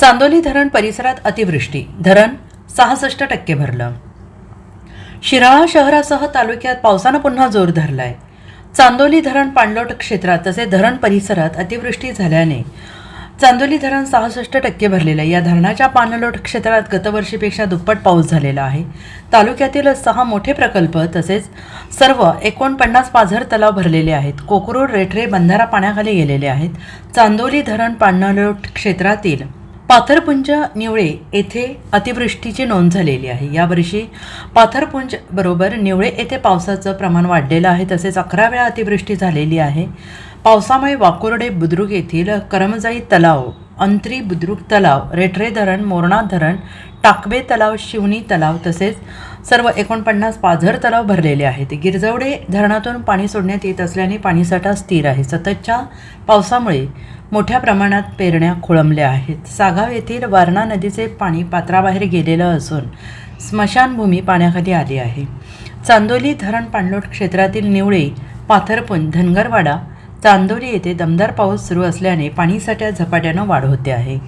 चांदोली धरण परिसरात अतिवृष्टी. धरण सहासष्ट टक्के भरलं. शिराळा शहरासह तालुक्यात पावसानं पुन्हा जोर धरलाय. चांदोली धरण पाणलोट क्षेत्रात तसे धरण परिसरात अतिवृष्टी झाल्याने चांदोली धरण सहासष्ट टक्के भरलेलं आहे. या धरणाच्या पाणलोट क्षेत्रात गतवर्षीपेक्षा दुप्पट पाऊस झालेला आहे. तालुक्यातील सहा मोठे प्रकल्प तसेच सर्व एकोणपन्नास पाझर तलाव भरलेले आहेत. कोकरूड रेठरे बंधारा पाण्याखाली गेलेले आहेत. चांदोली धरण पाणलोट क्षेत्रातील पाथरपुंज निवळे येथे अतिवृष्टीची नोंद झालेली आहे. यावर्षी पाथरपुंज बरोबर निवळे येथे पावसाचं प्रमाण वाढलेलं आहे तसेच अकरा वेळा अतिवृष्टी झालेली आहे. पावसामुळे वाकुर्डे बुद्रुक येथील करमजाई तलाव अंत्री बुद्रुक तलाव रेठरे धरण मोरणा धरण टाकबे तलाव शिवनी तलाव तसेच सर्व एकोणपन्नास पाझर तलाव भरलेले आहेत. गिरजवडे धरणातून पाणी सोडण्यात येत असल्याने पाणीसाठा स्थिर आहे. सततच्या पावसामुळे मोठ्या प्रमाणात पेरण्या खोळंबल्या आहेत. सागाव येथील वारणा नदीचे पाणी पात्राबाहेर गेलेलं असून स्मशानभूमी पाण्याखाली आली आहे. चांदोली धरण पाणलोट क्षेत्रातील निवळे पाथरपुंज धनगरवाडा चांदोली येथे दमदार पाऊस सुरू असल्याने पाणीसाठ्यात झपाट्यानं वाढ होते आहे.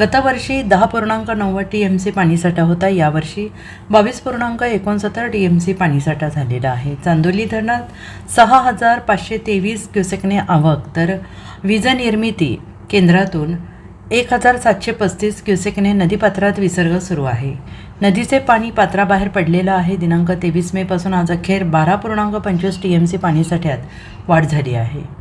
गतवर्षी दहा पूर्णांक नव्वद टी एम सी पाणीसाठा होता. यावर्षी बावीस पूर्णांक एकोणसत्तर टी एम सी पाणीसाठा झालेला आहे. चांदोली धरणात सहा हजार पाचशे तेवीस क्युसेकने आवक तर वीज निर्मिती केंद्रातून एक हजार सातशे पस्तीस क्युसेकने नदीपात्रात विसर्ग सुरू आहे. नदीचे पाणी पात्राबाहेर पडलेलं आहे. दिनांक तेवीस मेपासून आज अखेर बारा पूर्णांक पंचवीस टी एम सी पाणीसाठ्यात वाढ झाली आहे.